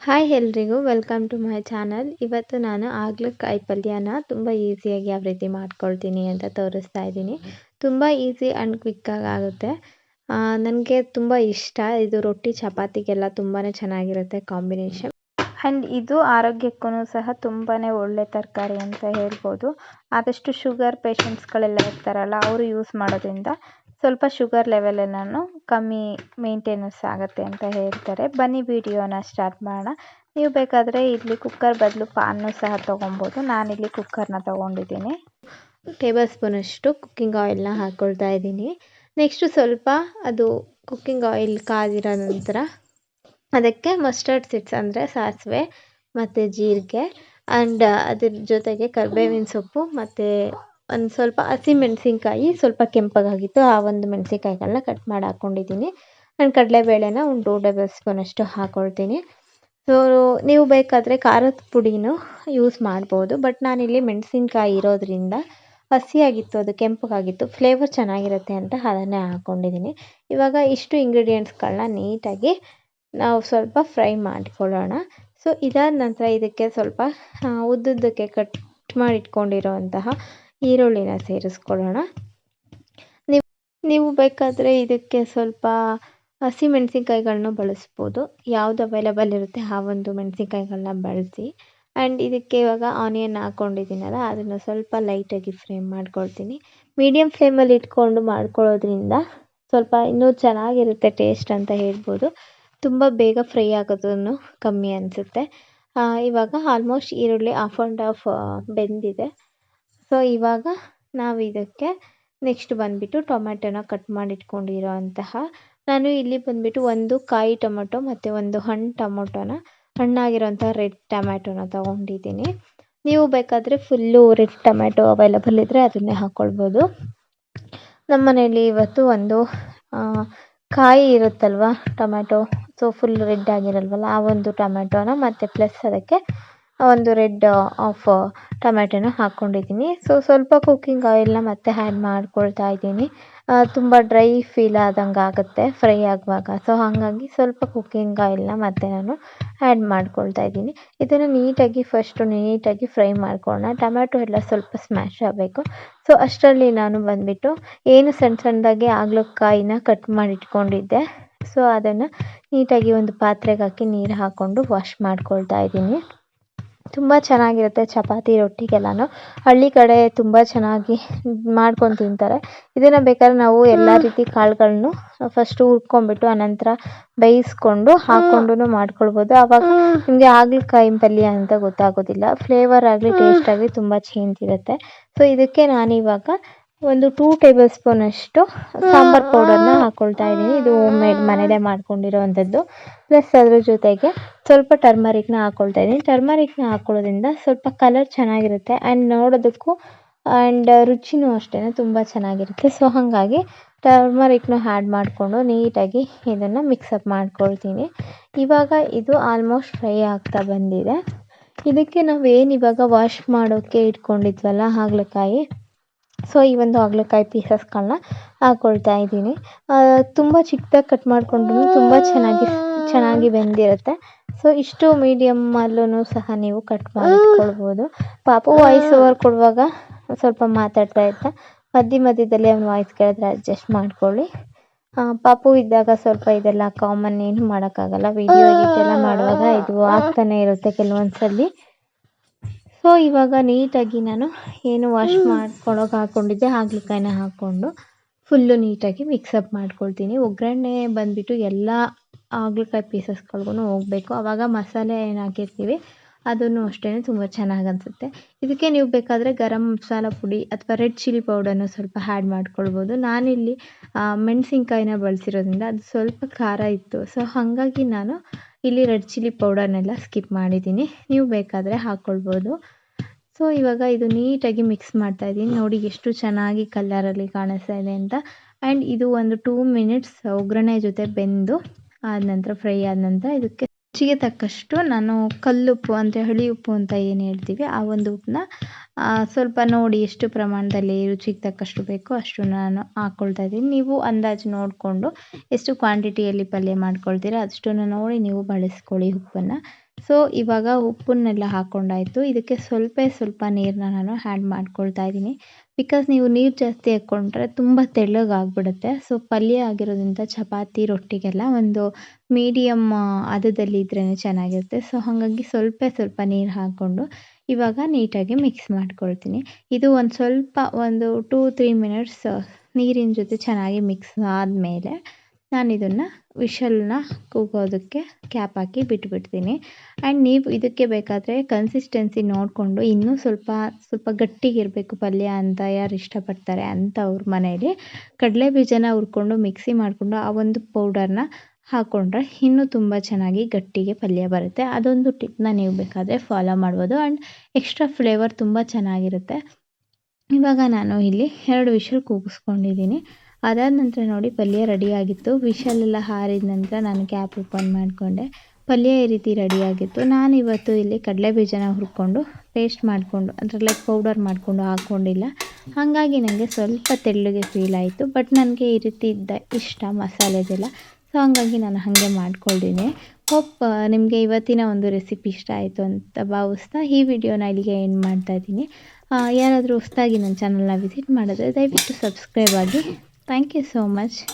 Hi ಎಲ್ರಿಗೂ welcome to my channel ಇವತ್ತು ನಾನು ಹಾಗಲಕಾಯಿ ಪಲ್ಯನ ತುಂಬ ಈಸಿಯಾಗಿ ಯಾವ ರೀತಿ ಮಾಡ್ಕೊಳ್ತೀನಿ ಅಂತ ತೋರಿಸ್ತಾ ಇದ್ದೀನಿ. ತುಂಬ ಈಸಿ ಆ್ಯಂಡ್ ಕ್ವಿಕ್ಕಾಗಿ ಆಗುತ್ತೆ. ನನಗೆ ತುಂಬ ಇಷ್ಟ. ಇದು ರೊಟ್ಟಿ ಚಪಾತಿಗೆಲ್ಲ ತುಂಬಾ ಚೆನ್ನಾಗಿರುತ್ತೆ ಕಾಂಬಿನೇಷನ್ ಆ್ಯಂಡ್ ಇದು ಆರೋಗ್ಯಕ್ಕೂ ಸಹ ತುಂಬಾ ಒಳ್ಳೆ ತರಕಾರಿ ಅಂತ ಹೇಳ್ಬೋದು. ಆದಷ್ಟು ಶುಗರ್ ಪೇಷಂಟ್ಸ್ಗಳೆಲ್ಲ ಇರ್ತಾರಲ್ಲ, ಅವರು ಯೂಸ್ ಮಾಡೋದ್ರಿಂದ ಸ್ವಲ್ಪ ಶುಗರ್ ಲೆವೆಲ್ ಎಲ್ಲನೂ ಕಮ್ಮಿ ಮೇಂಟೆನೆನ್ಸ್ ಆಗುತ್ತೆ ಅಂತ ಹೇಳ್ತಾರೆ. ಬನ್ನಿ ವಿಡಿಯೋನ ಸ್ಟಾರ್ಟ್ ಮಾಡೋಣ. ನೀವು ಬೇಕಾದರೆ ಇಲ್ಲಿ ಕುಕ್ಕರ್ ಬದಲು ಪಾನ್ನು ಸಹ ತೊಗೊಬೋದು. ನಾನಿಲ್ಲಿ ಕುಕ್ಕರ್ನ ತೊಗೊಂಡಿದ್ದೀನಿ. ಟೇಬಲ್ ಸ್ಪೂನಷ್ಟು ಕುಕ್ಕಿಂಗ್ ಆಯಿಲ್ನ ಹಾಕ್ಕೊಳ್ತಾ ಇದ್ದೀನಿ. ನೆಕ್ಸ್ಟು ಸ್ವಲ್ಪ ಅದು ಕುಕ್ಕಿಂಗ್ ಆಯಿಲ್ ಕಾದಿರೋ ನಂತರ ಅದಕ್ಕೆ ಮಸ್ಟರ್ಡ್ ಸೀಡ್ಸ್ ಅಂದರೆ ಸಾಸಿವೆ ಮತ್ತು ಜೀರಿಗೆ ಆ್ಯಂಡ್ ಅದ್ರ ಜೊತೆಗೆ ಕರಿಬೇವಿನ ಸೊಪ್ಪು ಮತ್ತು ಒಂದು ಸ್ವಲ್ಪ ಹಸಿಮೆಣ್ಸಿನ್ಕಾಯಿ ಸ್ವಲ್ಪ ಕೆಂಪಗಾಗಿತ್ತು, ಆ ಒಂದು ಮೆಣಸಿನ್ಕಾಯಿಗಳನ್ನ ಕಟ್ ಮಾಡಿ ಹಾಕ್ಕೊಂಡಿದ್ದೀನಿ ಆ್ಯಂಡ್ ಕಡಲೆಬೇಳೆನ ಒಂದು ಟೂ ಟೇಬಲ್ ಸ್ಪೂನಷ್ಟು ಹಾಕ್ಕೊಳ್ತೀನಿ ಸೊ ನೀವು ಬೇಕಾದರೆ ಖಾರದ ಪುಡಿನೂ ಯೂಸ್ ಮಾಡ್ಬೋದು ಬಟ್ ನಾನಿಲ್ಲಿ ಮೆಣಸಿನ್ಕಾಯಿ ಇರೋದ್ರಿಂದ ಹಸಿಯಾಗಿತ್ತು, ಅದು ಕೆಂಪಗಾಗಿತ್ತು ಫ್ಲೇವರ್ ಚೆನ್ನಾಗಿರುತ್ತೆ ಅಂತ ಅದನ್ನೇ ಹಾಕ್ಕೊಂಡಿದ್ದೀನಿ ಇವಾಗ ಇಷ್ಟು ಇಂಗ್ರೀಡಿಯೆಂಟ್ಸ್ಗಳನ್ನ ನೀಟಾಗಿ ನಾವು ಸ್ವಲ್ಪ ಫ್ರೈ ಮಾಡಿಕೊಳ್ಳೋಣ. ಸೊ ಇದಾದ ನಂತರ ಇದಕ್ಕೆ ಸ್ವಲ್ಪ ಉದ್ದುದ್ದಕ್ಕೆ ಕಟ್ ಮಾಡಿಟ್ಕೊಂಡಿರೋಂತಹ ಈರುಳ್ಳಿನ ಸೇರಿಸ್ಕೊಳ್ಳೋಣ. ನೀವು ನೀವು ಬೇಕಾದರೆ ಇದಕ್ಕೆ ಸ್ವಲ್ಪ ಹಸಿ ಮೆಣಸಿನ್ಕಾಯಿಗಳನ್ನ ಬಳಸ್ಬೋದು. ಯಾವುದು ಅವೈಲೇಬಲ್ ಇರುತ್ತೆ ಆ ಒಂದು ಮೆಣಸಿನ್ಕಾಯಿಗಳನ್ನ ಬಳಸಿ. ಆ್ಯಂಡ್ ಇದಕ್ಕೆ ಇವಾಗ ಆನಿಯನ್ ಹಾಕ್ಕೊಂಡಿದ್ದೀನಲ್ಲ ಅದನ್ನು ಸ್ವಲ್ಪ ಲೈಟಾಗಿ ಫ್ರೇಮ್ ಮಾಡ್ಕೊಳ್ತೀನಿ. ಮೀಡಿಯಮ್ ಫ್ಲೇಮಲ್ಲಿ ಇಟ್ಕೊಂಡು ಮಾಡ್ಕೊಳ್ಳೋದ್ರಿಂದ ಸ್ವಲ್ಪ ಇನ್ನೂ ಚೆನ್ನಾಗಿರುತ್ತೆ ಟೇಸ್ಟ್ ಅಂತ ಹೇಳ್ಬೋದು. ತುಂಬ ಬೇಗ ಫ್ರೈ ಆಗೋದನ್ನು ಕಮ್ಮಿ ಅನಿಸುತ್ತೆ. ಇವಾಗ ಆಲ್ಮೋಸ್ಟ್ ಈರುಳ್ಳಿ ಆಫ್ ಆ್ಯಂಡ್ ಆಫ್ ಬೆಂದಿದೆ. ಸೊ ಇವಾಗ ನಾವು ಇದಕ್ಕೆ ನೆಕ್ಸ್ಟ್ ಬಂದುಬಿಟ್ಟು ಟೊಮೆಟೊನ ಕಟ್ ಮಾಡಿಟ್ಕೊಂಡಿರೋ ಅಂತಹ ನಾನು ಇಲ್ಲಿ ಬಂದುಬಿಟ್ಟು ಒಂದು ಕಾಯಿ ಟೊಮೊಟೊ ಮತ್ತು ಒಂದು ಹಣ್ಣು ಟೊಮೊಟೊನ, ಹಣ್ಣಾಗಿರೋಂಥ ರೆಡ್ ಟೊಮ್ಯಾಟೊನ ತೊಗೊಂಡಿದ್ದೀನಿ. ನೀವು ಬೇಕಾದರೆ ಫುಲ್ಲು ರೆಡ್ ಟೊಮ್ಯಾಟೊ ಅವೈಲಬಲ್ ಇದ್ದರೆ ಅದನ್ನೇ ಹಾಕ್ಕೊಳ್ಬೋದು ನಮ್ಮ ಮನೆಯಲ್ಲಿ ಇವತ್ತು ಒಂದು ಕಾಯಿ ಇರುತ್ತಲ್ವ ಟೊಮ್ಯಾಟೊ ಸೊ ಫುಲ್ ರೆಡ್ ಆಗಿರಲ್ವಲ್ಲ, ಆ ಒಂದು ಟೊಮ್ಯಾಟೊನ ಮತ್ತು ಪ್ಲಸ್ ಅದಕ್ಕೆ ಒಂದು ರೆಡ್ ಆಫ್ ಟೊಮ್ಯಾಟೊನ ಹಾಕ್ಕೊಂಡಿದ್ದೀನಿ ಸೊ ಸ್ವಲ್ಪ ಕುಕ್ಕಿಂಗ್ ಆಯಿಲ್ನ ಮತ್ತೆ ಆ್ಯಡ್ ಮಾಡ್ಕೊಳ್ತಾ ಇದ್ದೀನಿ. ತುಂಬ ಡ್ರೈ ಫೀಲ್ ಆದಂಗೆ ಆಗುತ್ತೆ ಫ್ರೈ ಆಗುವಾಗ. ಸೊ ಹಾಗಾಗಿ ಸ್ವಲ್ಪ ಕುಕ್ಕಿಂಗ್ ಆಯಿಲ್ನ ಮತ್ತೆ ನಾನು ಆ್ಯಡ್ ಮಾಡ್ಕೊಳ್ತಾ ಇದ್ದೀನಿ. ಇದನ್ನು ನೀಟಾಗಿ ಫಸ್ಟು ನೀಟಾಗಿ ಫ್ರೈ ಮಾಡ್ಕೊಳ್ಳೋಣ ಟೊಮ್ಯಾಟೊ ಎಲ್ಲ ಸ್ವಲ್ಪ ಸ್ಮ್ಯಾಶ್ ಆಗಬೇಕು. ಸೊ ಅಷ್ಟರಲ್ಲಿ ನಾನು ಬಂದುಬಿಟ್ಟು ಏನು ಸಣ್ಣ ಸಣ್ಣದಾಗಿ ಹಾಗಲಕಾಯಿನ ಕಟ್ ಮಾಡಿ ಇಟ್ಕೊಂಡಿದ್ದೆ ಸೊ ಅದನ್ನು ನೀಟಾಗಿ ಒಂದು ಪಾತ್ರೆಗೆ ಹಾಕಿ ನೀರು ಹಾಕ್ಕೊಂಡು ವಾಶ್ ಮಾಡ್ಕೊಳ್ತಾ ಇದ್ದೀನಿ. ತುಂಬ ಚೆನ್ನಾಗಿರುತ್ತೆ ಚಪಾತಿ ರೊಟ್ಟಿಗೆಲ್ಲನೂ. ಹಳ್ಳಿ ಕಡೆ ತುಂಬ ಚೆನ್ನಾಗಿ ಮಾಡ್ಕೊಂಡು ತಿಂತಾರೆ. ಇದನ್ನು ಬೇಕಾದ್ರೆ ನಾವು ಎಲ್ಲ ರೀತಿ ಕಾಳುಗಳನ್ನು ಫಸ್ಟು ಹುರ್ಕೊಂಡ್ಬಿಟ್ಟು ಆನಂತರ ಬೇಯಿಸ್ಕೊಂಡು ಹಾಕ್ಕೊಂಡು ಮಾಡ್ಕೊಳ್ಬೋದು. ಆವಾಗ ನಿಮಗೆ ಹಾಗಲಕಾಯಿ ಪಲ್ಯ ಅಂತ ಗೊತ್ತಾಗೋದಿಲ್ಲ. ಫ್ಲೇವರ್ ಆಗಲಿ ಟೇಸ್ಟ್ ಆಗಲಿ ತುಂಬ ಚೇಂಜ್ ಇರುತ್ತೆ. ಸೊ ಇದಕ್ಕೆ ನಾನಿವಾಗ ಒಂದು ಟೂ ಟೇಬಲ್ ಸ್ಪೂನಷ್ಟು ಸಾಂಬಾರು ಪೌಡರ್ನ ಹಾಕ್ಕೊಳ್ತಾ ಇದ್ದೀನಿ. ಇದು ಹೋಮ್ ಮೇಡ್ ಮನೇಲೇ ಮಾಡ್ಕೊಂಡಿರೋವಂಥದ್ದು. ಪ್ಲಸ್ ಅದ್ರ ಜೊತೆಗೆ ಸ್ವಲ್ಪ ಟರ್ಮರಿಕ್ನ ಹಾಕ್ಕೊಳ್ತಾ ಇದ್ದೀನಿ. ಟರ್ಮರಿಕ್ನ ಹಾಕ್ಕೊಳ್ಳೋದ್ರಿಂದ ಸ್ವಲ್ಪ ಕಲರ್ ಚೆನ್ನಾಗಿರುತ್ತೆ ಆ್ಯಂಡ್ ನೋಡೋದಕ್ಕೂ ಆ್ಯಂಡ್ ರುಚಿನೂ ಅಷ್ಟೇ ತುಂಬ ಚೆನ್ನಾಗಿರುತ್ತೆ. ಸೊ ಹಾಗಾಗಿ ಟರ್ಮರಿಕ್ನ ಆ್ಯಡ್ ಮಾಡಿಕೊಂಡು ನೀಟಾಗಿ ಇದನ್ನು ಮಿಕ್ಸಪ್ ಮಾಡ್ಕೊಳ್ತೀನಿ. ಇವಾಗ ಇದು ಆಲ್ಮೋಸ್ಟ್ ಫ್ರೈ ಆಗ್ತಾ ಬಂದಿದೆ. ಇದಕ್ಕೆ ನಾವು ಏನು ಇವಾಗ ವಾಶ್ ಮಾಡೋಕ್ಕೆ ಇಟ್ಕೊಂಡಿದ್ವಲ್ಲ ಹಾಗಲಕಾಯಿ? ಸೊ ಈ ಒಂದು ಹಾಗಲಕಾಯಿ ಪೀಸಸ್ಗಳನ್ನ ಹಾಕ್ಕೊಳ್ತಾ ಇದ್ದೀನಿ. ತುಂಬ ಚಿಕ್ಕದಾಗಿ ಕಟ್ ಮಾಡಿಕೊಂಡ್ರು ತುಂಬ ಚೆನ್ನಾಗಿ ಚೆನ್ನಾಗಿ ಬೆಂದಿರುತ್ತೆ. ಸೊ ಇಷ್ಟು ಮೀಡಿಯಮ್ಮಲ್ಲೂ ಸಹ ನೀವು ಕಟ್ ಮಾಡಿಕೊಳ್ಬೋದು. ಪಾಪು ವಾಯ್ಸ್ ಓವರ್ ಕೊಡುವಾಗ ಸ್ವಲ್ಪ ಮಾತಾಡ್ತಾ ಇರ್ತಾ ಮಧ್ಯ ಮಧ್ಯದಲ್ಲಿ ಅವ್ನ ವಾಯ್ಸ್ ಕೇಳಿದ್ರೆ ಅಡ್ಜಸ್ಟ್ ಮಾಡ್ಕೊಳ್ಳಿ. ಪಾಪು ಇದ್ದಾಗ ಸ್ವಲ್ಪ ಇದೆಲ್ಲ ಕಾಮನ್ ಏನು ಮಾಡೋಕ್ಕಾಗಲ್ಲ. ವಿಡಿಯೋ ಎಡಿಟ್ ಎಲ್ಲ ಮಾಡುವಾಗ ಇದು ಆಗ್ತಾನೆ ಇರುತ್ತೆ ಕೆಲವೊಂದು ಸಲ ಸೊ ಇವಾಗ ನೀಟಾಗಿ ನಾನು ಏನು ವಾಶ್ ಮಾಡ್ಕೊಳೋಕೆ ಹಾಕ್ಕೊಂಡಿದ್ದೆ ಹಾಗಲಕಾಯಿನ ಹಾಕ್ಕೊಂಡು ಫುಲ್ಲು ನೀಟಾಗಿ ಮಿಕ್ಸಪ್ ಮಾಡ್ಕೊಳ್ತೀನಿ. ಒಗ್ಗರಣೆ ಬಂದುಬಿಟ್ಟು ಎಲ್ಲ ಹಾಗಲಕಾಯಿ ಪೀಸಸ್ಗಳ್ಗೂ ಹೋಗಬೇಕು. ಆವಾಗ ಮಸಾಲೆ ಏನು ಹಾಕಿರ್ತೀವಿ ಅದನ್ನು ಅಷ್ಟೇ ತುಂಬ ಚೆನ್ನಾಗಿ ಅನಿಸುತ್ತೆ. ಇದಕ್ಕೆ ನೀವು ಬೇಕಾದರೆ ಗರಂ ಮಸಾಲ ಪುಡಿ ಅಥವಾ ರೆಡ್ ಚಿಲ್ಲಿ ಪೌಡರ್ನ ಸ್ವಲ್ಪ ಆ್ಯಡ್ ಮಾಡ್ಕೊಳ್ಬೋದು. ನಾನಿಲ್ಲಿ ಮೆಣಸಿನ್ಕಾಯಿನ ಬಳಸಿರೋದ್ರಿಂದ ಅದು ಸ್ವಲ್ಪ ಖಾರ ಇತ್ತು. ಸೊ ಹಾಗಾಗಿ ನಾನು ಇಲ್ಲಿ ರೆಡ್ ಚಿಲ್ಲಿ ಪೌಡರ್ನೆಲ್ಲ ಸ್ಕಿಪ್ ಮಾಡಿದ್ದೀನಿ. ನೀವು ಬೇಕಾದರೆ ಹಾಕ್ಕೊಳ್ಬೋದು ಸೊ ಇವಾಗ ಇದು ನೀಟಾಗಿ ಮಿಕ್ಸ್ ಮಾಡ್ತಾ ಇದ್ದೀನಿ. ನೋಡಿ ಎಷ್ಟು ಚೆನ್ನಾಗಿ ಕಲ್ಲರಲ್ಲಿ ಕಾಣಿಸ್ತಾ ಇದೆ ಅಂತ. ಆ್ಯಂಡ್ ಇದು ಒಂದು ಟೂ ಮಿನಿಟ್ಸ್ ಒಗ್ಗರಣೆ ಜೊತೆ ಬೆಂದು ಆದ ನಂತರ ಫ್ರೈ ಆದ ನಂತರ ಇದಕ್ಕೆ ರುಚಿಗೆ ತಕ್ಕಷ್ಟು ನಾನು ಕಲ್ಲುಪ್ಪು ಅಂದರೆ ಹಳಿ ಉಪ್ಪು ಅಂತ ಏನು ಹೇಳ್ತೀವಿ, ಆ ಒಂದು ಉಪ್ಪನ್ನ ಸ್ವಲ್ಪ ನೋಡಿ ಎಷ್ಟು ಪ್ರಮಾಣದಲ್ಲಿ ರುಚಿಗೆ ತಕ್ಕಷ್ಟು ಬೇಕೋ ಅಷ್ಟು ನಾನು ಹಾಕ್ಕೊಳ್ತಾ ಇದ್ದೀನಿ. ನೀವು ಅಂದಾಜು ನೋಡಿಕೊಂಡು ಎಷ್ಟು ಕ್ವಾಂಟಿಟಿಯಲ್ಲಿ ಪಲ್ಯ ಮಾಡ್ಕೊಳ್ತೀರ ಅಷ್ಟನ್ನು ನೋಡಿ ನೀವು ಬಳಸ್ಕೊಳ್ಳಿ ಉಪ್ಪನ್ನು. ಸೊ ಇವಾಗ ಉಪ್ಪನ್ನೆಲ್ಲ ಹಾಕ್ಕೊಂಡಾಯಿತು ಇದಕ್ಕೆ ಸ್ವಲ್ಪ ಸ್ವಲ್ಪ ನೀರನ್ನ ನಾನು ಆ್ಯಡ್ ಮಾಡ್ಕೊಳ್ತಾ ಇದ್ದೀನಿ. ಬಿಕಾಸ್ ನೀವು ನೀರು ಜಾಸ್ತಿ ಹಾಕ್ಕೊಂಡ್ರೆ ತುಂಬ ತೆಳ್ಳಗಾಗ್ಬಿಡುತ್ತೆ. ಸೊ ಪಲ್ಯ ಆಗಿರೋದ್ರಿಂದ ಚಪಾತಿ ರೊಟ್ಟಿಗೆಲ್ಲ ಒಂದು ಮೀಡಿಯಮ್ ಹದದಲ್ಲಿ ಇದ್ರೇ ಚೆನ್ನಾಗಿರುತ್ತೆ. ಸೊ ಹಾಗಾಗಿ ಸ್ವಲ್ಪ ಸ್ವಲ್ಪ ನೀರು ಹಾಕ್ಕೊಂಡು ಇವಾಗ ನೀಟಾಗಿ ಮಿಕ್ಸ್ ಮಾಡ್ಕೊಳ್ತೀನಿ. ಇದು ಒಂದು ಸ್ವಲ್ಪ ಒಂದು ಟೂ ತ್ರೀ ಮಿನಿಟ್ಸ್ ನೀರಿನ ಜೊತೆ ಚೆನ್ನಾಗಿ ಮಿಕ್ಸ್ ಆದಮೇಲೆ ನಾನು ಇದನ್ನು ವಿಶಲ್ನ ಕೂಗೋದಕ್ಕೆ ಕ್ಯಾಪ್ ಹಾಕಿ ಬಿಟ್ಬಿಡ್ತೀನಿ. ಆ್ಯಂಡ್ ನೀವು ಇದಕ್ಕೆ ಬೇಕಾದರೆ ಕನ್ಸಿಸ್ಟೆನ್ಸಿ ನೋಡಿಕೊಂಡು ಇನ್ನೂ ಸ್ವಲ್ಪ ಸ್ವಲ್ಪ ಗಟ್ಟಿಗಿರಬೇಕು ಪಲ್ಯ ಅಂತ ಯಾರು ಇಷ್ಟಪಡ್ತಾರೆ ಅಂಥವ್ರ ಮನೆಯಲ್ಲಿ ಕಡಲೆ ಬೀಜನ ಹುರ್ಕೊಂಡು ಮಿಕ್ಸಿ ಮಾಡಿಕೊಂಡು ಆ ಒಂದು ಪೌಡರ್ನ ಹಾಕ್ಕೊಂಡ್ರೆ ಇನ್ನೂ ತುಂಬ ಚೆನ್ನಾಗಿ ಗಟ್ಟಿಗೆ ಪಲ್ಯ ಬರುತ್ತೆ. ಅದೊಂದು ಟಿಪ್ನ ನೀವು ಬೇಕಾದರೆ ಫಾಲೋ ಮಾಡ್ಬೋದು. ಆ್ಯಂಡ್ ಎಕ್ಸ್ಟ್ರಾ ಫ್ಲೇವರ್ ತುಂಬ ಚೆನ್ನಾಗಿರುತ್ತೆ. ಇವಾಗ ನಾನು ಇಲ್ಲಿ ಎರಡು ವಿಷಲ್ ಕೂಗಿಸ್ಕೊಂಡಿದ್ದೀನಿ. ಅದಾದ ನಂತರ ನೋಡಿ ಪಲ್ಯ ರೆಡಿಯಾಗಿತ್ತು ವಿಷಲೆಲ್ಲ ಹಾರಿದ ನಂತರ ನಾನು ಕ್ಯಾಪ್ ಓಪನ್ ಮಾಡಿಕೊಂಡೆ. ಪಲ್ಯ ಈ ರೀತಿ ರೆಡಿಯಾಗಿತ್ತು ನಾನು ಇವತ್ತು ಇಲ್ಲಿ ಕಡಲೆ ಬೀಜನ ಹುರ್ಕೊಂಡು ಪೇಸ್ಟ್ ಮಾಡಿಕೊಂಡು ಲೈಕ್ ಪೌಡರ್ ಮಾಡಿಕೊಂಡು ಹಾಕ್ಕೊಂಡಿಲ್ಲ ಹಾಗಾಗಿ ನನಗೆ ಸ್ವಲ್ಪ ತೆಳ್ಳಗೆ ಫೀಲ್ ಆಯಿತು. ಬಟ್ ನನಗೆ ಈ ರೀತಿ ಇದ್ದ ಇಷ್ಟ ಮಸಾಲೆದೆಲ್ಲ. ಸೊ ಹಾಗಾಗಿ ನಾನು ಹಾಗೆ ಮಾಡ್ಕೊಳ್ತೀನಿ. ಹೋಪ್ ನಿಮಗೆ ಇವತ್ತಿನ ಒಂದು ರೆಸಿಪಿ ಇಷ್ಟ ಆಯಿತು ಅಂತ ಭಾವಿಸ್ತಾ ಈ ವಿಡಿಯೋನ ಇಲ್ಲಿಗೆ ಎಂಡ್ ಮಾಡ್ತಾ ಇದ್ದೀನಿ. ಯಾರಾದರೂ ಹೊಸ್ದಾಗಿ ನನ್ನ ಚಾನಲ್ನ ವಿಸಿಟ್ ಮಾಡಿದ್ರೆ ದಯವಿಟ್ಟು ಸಬ್ಸ್ಕ್ರೈಬ್ ಆಗಿ Thank you so much.